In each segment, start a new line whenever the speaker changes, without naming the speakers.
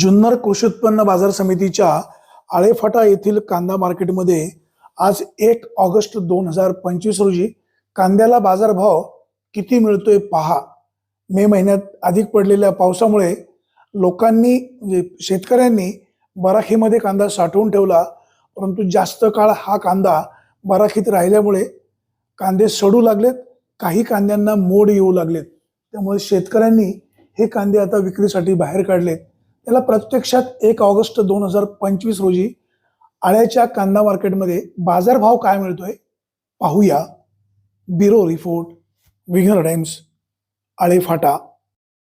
जुन्नर कृषी उत्पन्न बाजार समितीच्या आळेफाटा येथील कांदा मार्केटमध्ये आज एक ऑगस्ट दोन हजार पंचवीस रोजी कांद्याला बाजारभाव किती मिळतोय पहा. मे महिन्यात अधिक पडलेल्या पावसामुळे लोकांनी म्हणजे शेतकऱ्यांनी बराखीमध्ये कांदा साठवून ठेवला परंतु जास्त काळ हा कांदा बराखीत राहिल्यामुळे कांदे सडू लागलेत काही कांद्यांना मोड येऊ लागलेत. त्यामुळे शेतकऱ्यांनी हे कांदे आता विक्रीसाठी बाहेर काढलेत. त्याला प्रत्यक्षात एक ऑगस्ट दोन हजार पंचवीस रोजी आळ्याच्या कांदा मार्केटमध्ये बाजारभाव काय मिळतोय पाहूया. बिरो रिपोर्ट विघ्नर टाइम्स आळे फाटा.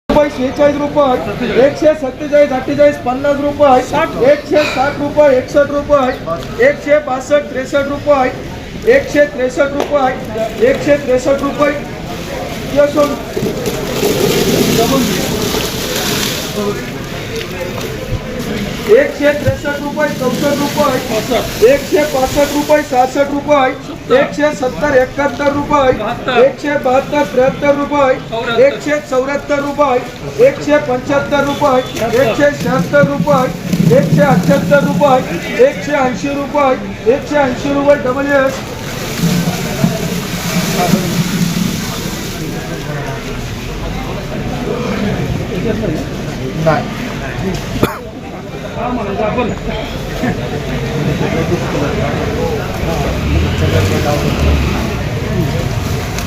रुपये शेहेचाळीस रुपये एकशे सत्तेचाळीस अठ्ठेचाळीस पन्नास रुपये एकशे साठ रुपये एकसष्ट रुपये एकशे बासष्ट त्रेसष्ट रुपये एकशे त्रेसष्ट रुपये एकशे त्रेसष्ट रुपये. यशवंत. एकशे त्रेसष्ट रुपये चौसष्ट रुपये एकशे पासष्ट रुपये सहासष्ट रुपये एकशे सत्तर एकाहत्तर रुपये एकशे बहात्तर त्र्याहत्तर रुपये एकशे चौऱ्याहत्तर रुपये एकशे पंच्याहत्तर रुपये एकशे शहात्तर रुपये एकशे अठ्ठ्याहत्तर रुपये एकशे ऐंशी रुपये एकशे ऐंशी रुपये डबल एस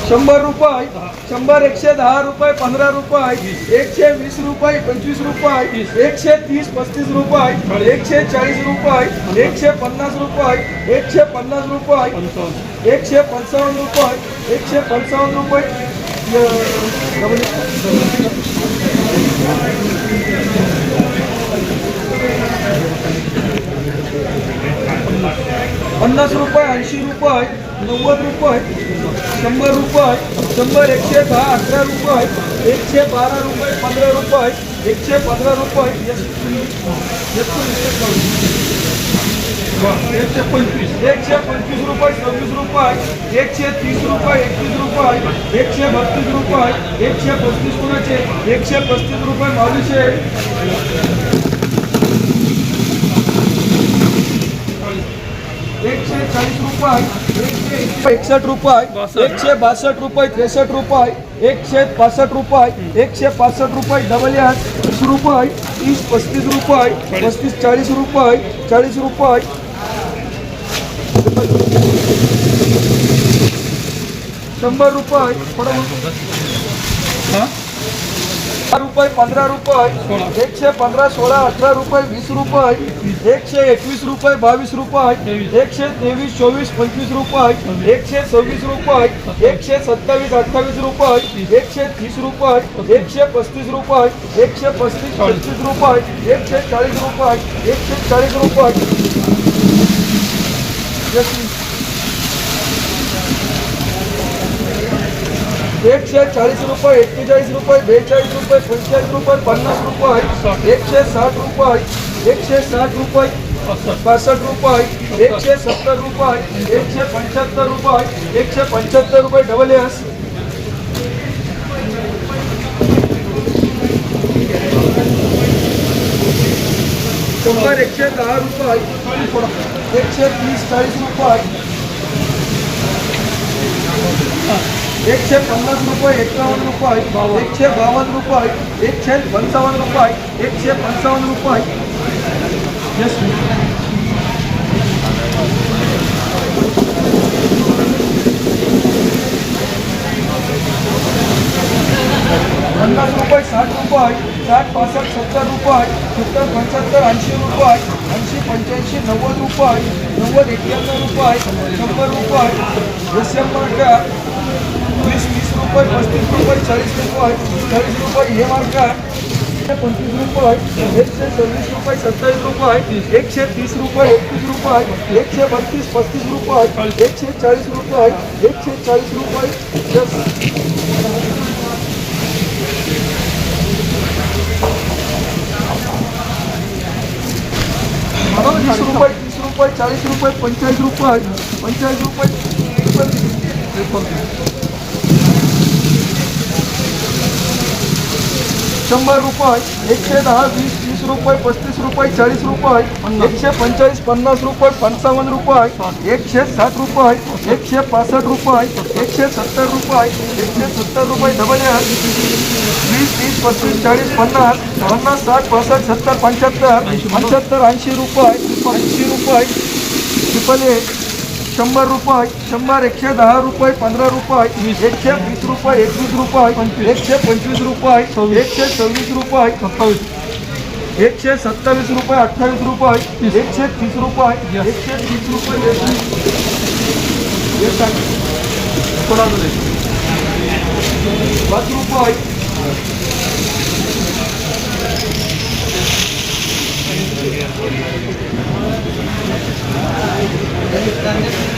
शंभर रुपये शंभर एकशे दहा रुपये पंधरा रुपये एकशे वीस रुपये पंचवीस रुपये एकशे तीस पस्तीस रुपये एकशे चाळीस रुपये एकशे पन्नास रुपये एकशे पन्नास रुपये एकशे पंचावन्न रुपये एकशे पंचावन्न रुपये पन्नास रुपये ऐंशी रुपये नव्वद रुपये शंभर रुपये शंभर एकशे दहा अकरा रुपये एकशे बारा रुपये पंधरा रुपये एकशे पंधरा रुपये एकशे पंचवीस. एकशे पंचवीस रुपये सव्वीस रुपये एकशे तीस रुपये एकतीस रुपये एकशे बत्तीस रुपये एकशे पस्तीस कुणाचे? एकशे पस्तीस रुपये बावीसशे चाळीस रुपये एकसष्ट रुपये एकशे बासष्ट रुपये त्रेसष्ट रुपये एकशे पासष्ट रुपये एकशे पासष्ट रुपये डबल एस तीस रुपये तीस पस्तीस रुपये पस्तीस चाळीस रुपये चाळीस रुपये. शंभर रुपये थोडं रुपये पंधरा रुपये एकशे पंधरा सोळा अठरा रुपये वीस रुपये एकशे एकवीस रुपये बावीस रुपये एकशे तेवीस चोवीस पंचवीस रुपये एकशे सव्वीस रुपये एकशे सत्तावीस अठ्ठावीस रुपये एकशे तीस रुपये एकशे पस्तीस रुपये एकशे पस्तीस पंचवीस रुपये एकशे चाळीस रुपये एकशे चाळीस रुपये एकशे चाळीस रुपये एक्केचाळीस रुपये बेचाळीस रुपये पंचेचाळीस रुपये पन्नास रुपये एकशे साठ रुपये एकशे साठ रुपये पासष्ट रुपये एकशे सत्तर रुपये एकशे पंच्याहत्तर रुपये एकशे पंच्याहत्तर रुपये डबल एस शंभर एकशे दहा रुपये एकशे तीस चाळीस रुपये एकशे पन्नास रुपये एकावन्न रुपये एकशे बावन्न रुपये एकशे पंचावन्न रुपये एकशे पंचावन्न रुपये. पन्नास रुपये साठ रुपये साठ पासष्ट सत्तर रुपये सत्तर पंच्याहत्तर ऐंशी रुपये ऐंशी पंच्याऐंशी नव्वद रुपये नव्वद एक्क्याण्णव रुपये शंभर रुपये. शंभर का वीस वीस रुपये पस्तीस रुपये चाळीस रुपये चाळीस रुपये हे मार्का पंचवीस रुपये एकशे चोवीस रुपये सत्तावीस रुपये एकशे तीस रुपये एकतीस रुपये एकशे बत्तीस पस्तीस रुपये एकशे चाळीस रुपये एकशे चाळीस रुपये वीस रुपये तीस रुपये चाळीस रुपये पंचेचाळीस रुपये पंचेचाळीस रुपये. शंभर रुपये एकशे दहा वीस तीस रुपये पस्तीस रुपये चाळीस रुपये एकशे पंचेचाळीस पन्नास रुपये पंचावन्न रुपये एकशे साठ रुपये एकशे पासष्ट रुपये एकशे सत्तर रुपये एकशे सत्तर रुपये डबल वीस तीस पस्तीस चाळीस पन्नास पन्नास साठ पासष्ट सत्तर पंच्याहत्तर पंच्याहत्तर ऐंशी रुपये ऐंशी रुपये ट्रिपल एक शंभर रुपये शंभर एकशे दहा रुपये पंधरा रुपये एकशे वीस रुपये एकवीस रुपये एकशे पंचवीस रुपये एकशे सव्वीस रुपये सत्तावीस. एकशे सत्तावीस रुपये अठ्ठावीस रुपये एकशे तीस रुपये एकशे तीस रुपये? पाच रुपये.